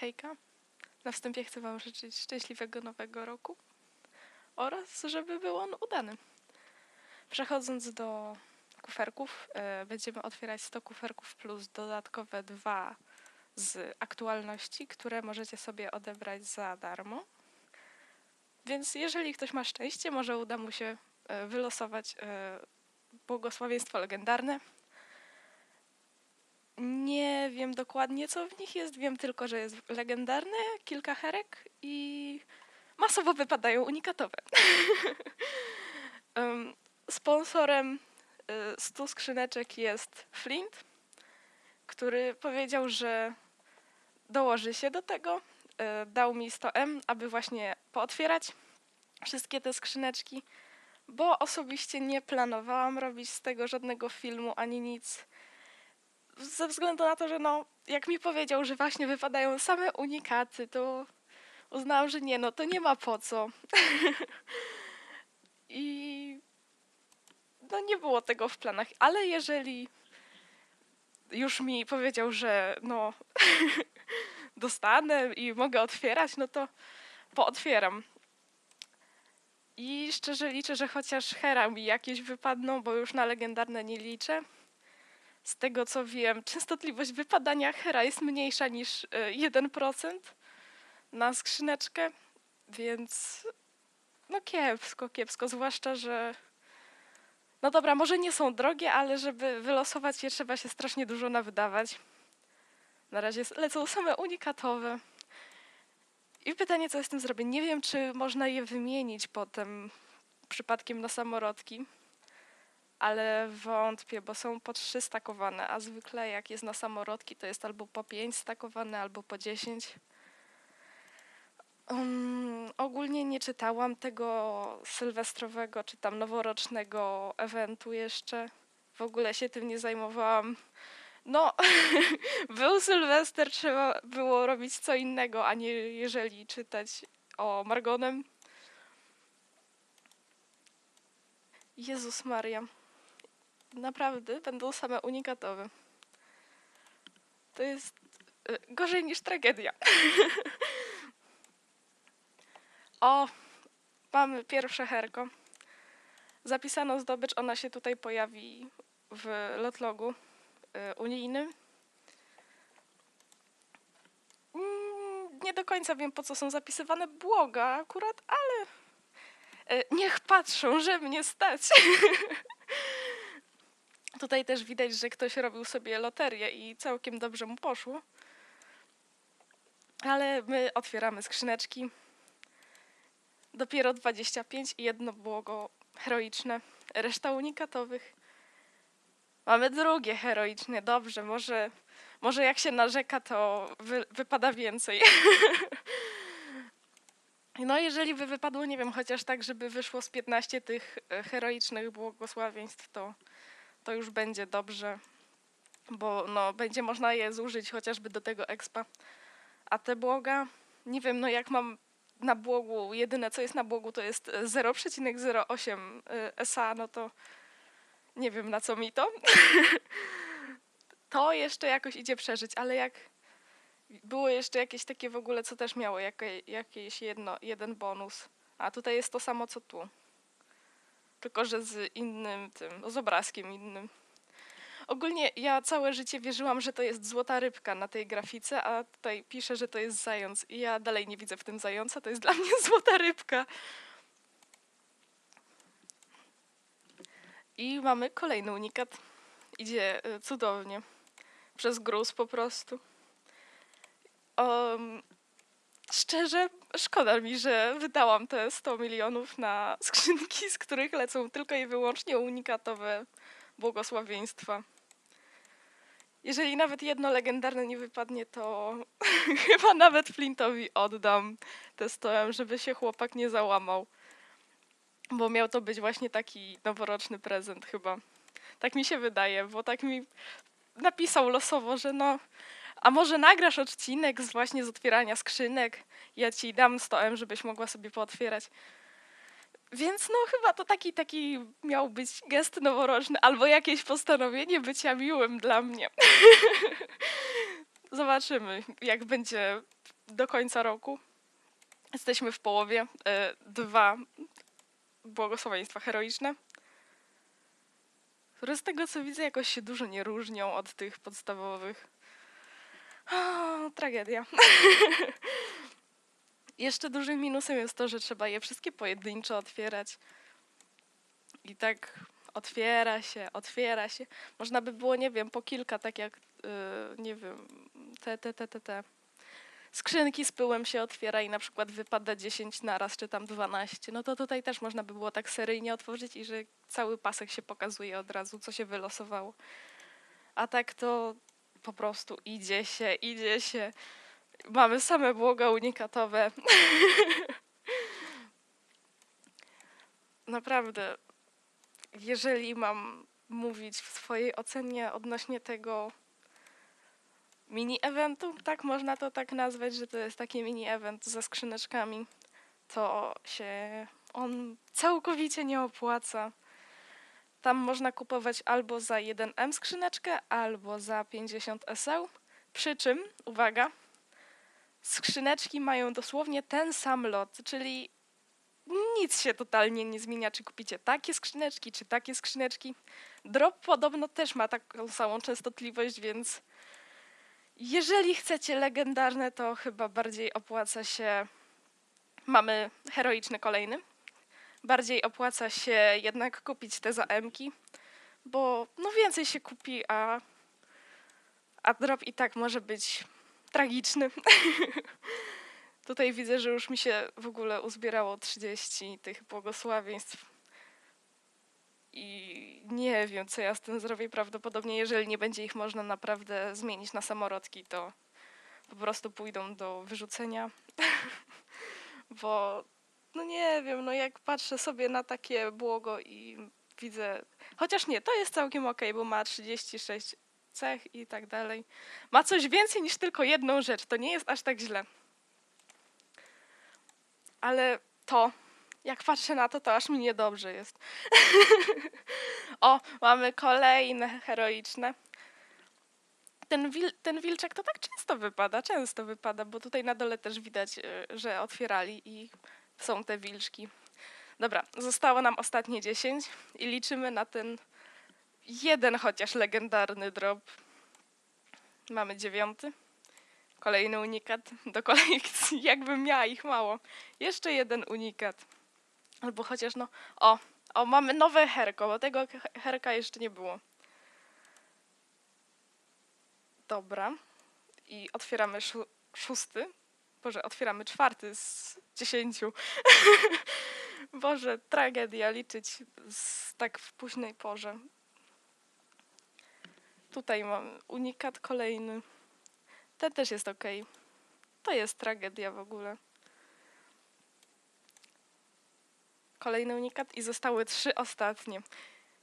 Hejka. Na wstępie chcę Wam życzyć szczęśliwego nowego roku oraz żeby był on udany. Przechodząc do kuferków, e, będziemy otwierać 100 kuferków plus dodatkowe dwa z aktualności, które możecie sobie odebrać za darmo. Więc jeżeli ktoś ma szczęście, może uda mu się e, wylosować e, błogosławieństwo legendarne. Nie wiem dokładnie, co w nich jest. Wiem tylko, że jest legendarne, kilka herek i masowo wypadają unikatowe. Em, Sponsorem y, 100 skrzyneczek jest Flint, który powiedział, że dołoży się do tego. y, Dał mi 100M, aby właśnie pootwierać wszystkie te skrzyneczki, bo osobiście nie planowałam robić z tego żadnego filmu ani nic ze względu na to, że no, jak mi powiedział, że właśnie wypadają same unikaty, to uznałam, że nie, no to nie ma po co. I no nie było tego w planach, ale jeżeli już mi powiedział, że no dostanę i mogę otwierać, no to pootwieram. I szczerze liczę, że chociaż hera mi jakieś wypadną, bo już na legendarne nie liczę. Z tego co wiem, częstotliwość wypadania hera jest mniejsza niż y, 1% na skrzyneczkę, więc no kiepsko, kiepsko, zwłaszcza, że no dobra, może nie są drogie, ale żeby wylosować je trzeba się strasznie dużo nawydawać. Na razie lecą same unikatowe. I pytanie, co z tym zrobię? Nie wiem, czy można je wymienić potem przypadkiem na samorodki ale wątpię, bo są po trzy stakowane, a zwykle jak jest na samorodki, to jest albo po pięć stakowane, albo po dziesięć. Um, ogólnie nie czytałam tego sylwestrowego czy tam noworocznego eventu jeszcze. W ogóle się tym nie zajmowałam. No, był Sylwester, trzeba było robić co innego, a nie jeżeli czytać o Margonem. Jezus Maria. Naprawdę będą same unikatowe. To jest y, gorzej niż tragedia. o, mamy pierwsze herko. Zapisano zdobycz, ona się tutaj pojawi w lotlogu y, unijnym. Mm, Nie do końca wiem, po co są zapisywane błoga akurat, ale y, niech patrzą, że mnie stać. Tutaj też widać, że ktoś robił sobie loterię i całkiem dobrze mu poszło. Ale my otwieramy skrzyneczki. Dopiero 25 i jedno było go heroiczne. Reszta unikatowych. Mamy drugie heroiczne. Dobrze, może, może jak się narzeka, to wy, wypada więcej. No, jeżeli by wypadło, nie wiem, chociaż tak, żeby wyszło z 15 tych e, heroicznych błogosławieństw, to to już będzie dobrze, bo no, będzie można je zużyć chociażby do tego expa. A te błoga, nie wiem, no jak mam na błogu, jedyne co jest na błogu to jest e, 0,08 y, SA, no to nie wiem na co mi to. to jeszcze jakoś idzie przeżyć, ale jak było jeszcze jakieś takie w ogóle, co też miało jakie, jakieś jedno, jeden bonus. A tutaj jest to samo co tu tylko że z innym tym, no z obrazkiem innym. Ogólnie ja całe życie wierzyłam, że to jest złota rybka na tej grafice, a tutaj pisze, że to jest zając. I ja dalej nie widzę w tym zająca, to jest dla mnie złota rybka. I mamy kolejny unikat. Idzie y, cudownie. Przez gruz po prostu. Um, Szczerze, szkoda mi, że wydałam te 100 milionów na skrzynki, z których lecą tylko i wyłącznie unikatowe błogosławieństwa. Jeżeli nawet jedno legendarne nie wypadnie, to chyba nawet Flintowi oddam te 100 żeby się chłopak nie załamał. Bo miał to być właśnie taki noworoczny prezent chyba. Tak mi się wydaje, bo tak mi napisał losowo, że no, a może nagrasz odcinek z właśnie z otwierania skrzynek? Ja ci dam 100 M, żebyś mogła sobie pootwierać. Więc no chyba to taki, taki miał być gest noworoczny albo jakieś postanowienie bycia miłym dla mnie. zobaczymy, jak będzie do końca roku. Jesteśmy w połowie. E, dwa błogosławieństwa heroiczne, które z tego co widzę jakoś się dużo nie różnią od tych podstawowych. O, tragedia. Jeszcze dużym minusem jest to, że trzeba je wszystkie pojedynczo otwierać. I tak otwiera się, otwiera się. Można by było, nie wiem, po kilka, tak jak, yy, nie wiem, te, te, te, te, te. Skrzynki z pyłem się otwiera i na przykład wypada 10 naraz, czy tam 12. No to tutaj też można by było tak seryjnie otworzyć i że cały pasek się pokazuje od razu, co się wylosowało. A tak to po prostu idzie się, idzie się. Mamy same błoga unikatowe. Naprawdę, jeżeli mam mówić w swojej ocenie odnośnie tego mini eventu, tak można to tak nazwać, że to jest taki mini event ze skrzyneczkami, to się on całkowicie nie opłaca. Tam można kupować albo za 1M skrzyneczkę, albo za 50 SL. Przy czym, uwaga, skrzyneczki mają dosłownie ten sam lot, czyli nic się totalnie nie zmienia, czy kupicie takie skrzyneczki, czy takie skrzyneczki. Drop podobno też ma taką samą częstotliwość, więc jeżeli chcecie legendarne, to chyba bardziej opłaca się. Mamy heroiczny kolejny. Bardziej opłaca się jednak kupić te zaemki, bo no więcej się kupi, a, a drop i tak może być tragiczny. Tutaj widzę, że już mi się w ogóle uzbierało 30 tych błogosławieństw. I nie wiem, co ja z tym zrobię. Prawdopodobnie, jeżeli nie będzie ich można naprawdę zmienić na samorodki, to po prostu pójdą do wyrzucenia. Bo, no nie wiem, no jak patrzę sobie na takie błogo i widzę. Chociaż nie, to jest całkiem ok, bo ma 36 cech i tak dalej. Ma coś więcej niż tylko jedną rzecz. To nie jest aż tak źle. Ale to, jak patrzę na to, to aż mi niedobrze jest. o, mamy kolejne heroiczne. Ten, wil, ten wilczek to tak często wypada, często wypada, bo tutaj na dole też widać, y, że otwierali i są te wilczki. Dobra, zostało nam ostatnie 10 i liczymy na ten jeden chociaż legendarny drop. Mamy dziewiąty. Kolejny unikat do kolekcji. Jakbym miała ich mało. Jeszcze jeden unikat. Albo chociaż no. O, o, mamy nowe herko, bo tego he- herka jeszcze nie było. Dobra. I otwieramy szó- szósty. Boże, otwieramy czwarty z dziesięciu. Boże, tragedia liczyć z tak w późnej porze. Tutaj mam unikat kolejny. Ten też jest ok. To jest tragedia w ogóle. Kolejny unikat i zostały trzy ostatnie.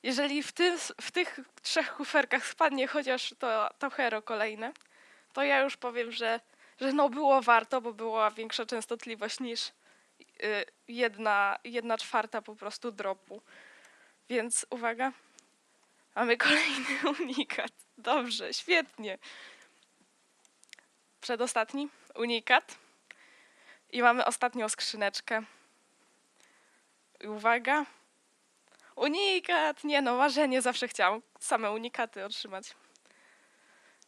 Jeżeli w, tym, w tych trzech kuferkach spadnie chociaż to, to hero kolejne, to ja już powiem, że, że no było warto, bo była większa częstotliwość niż y, jedna, jedna czwarta po prostu dropu. Więc uwaga, mamy kolejny unikat. Dobrze, świetnie. Przedostatni unikat. I mamy ostatnią skrzyneczkę. I uwaga. Unikat! Nie no, marzenie zawsze chciałam same unikaty otrzymać.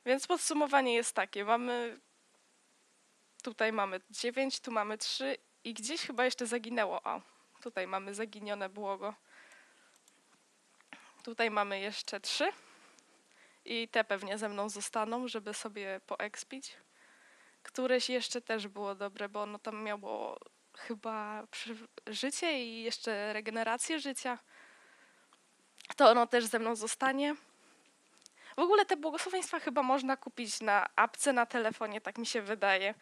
Więc podsumowanie jest takie. Mamy. Tutaj mamy 9, tu mamy 3 i gdzieś chyba jeszcze zaginęło. O, tutaj mamy zaginione błogo. Tutaj mamy jeszcze 3. I te pewnie ze mną zostaną, żeby sobie poekspić. Któreś jeszcze też było dobre, bo ono tam miało chyba życie i jeszcze regenerację życia. To ono też ze mną zostanie. W ogóle te błogosławieństwa chyba można kupić na apce na telefonie, tak mi się wydaje.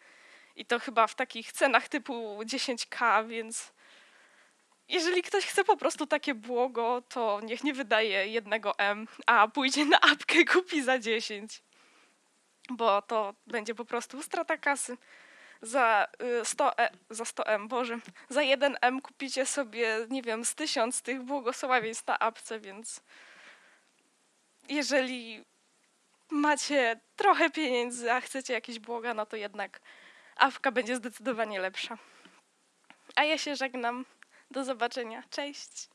I to chyba w takich cenach typu 10k, więc jeżeli ktoś chce po prostu takie błogo, to niech nie wydaje jednego M, a pójdzie na apkę i kupi za 10. Bo to będzie po prostu strata kasy. Za y, 100, e, za 100 M, Boże, za 1 M kupicie sobie, nie wiem, z 1000 tych błogosławieństw na apce, więc jeżeli macie trochę pieniędzy, a chcecie jakieś błoga, no to jednak awka będzie zdecydowanie lepsza. A ja się żegnam. Do zobaczenia. Cześć.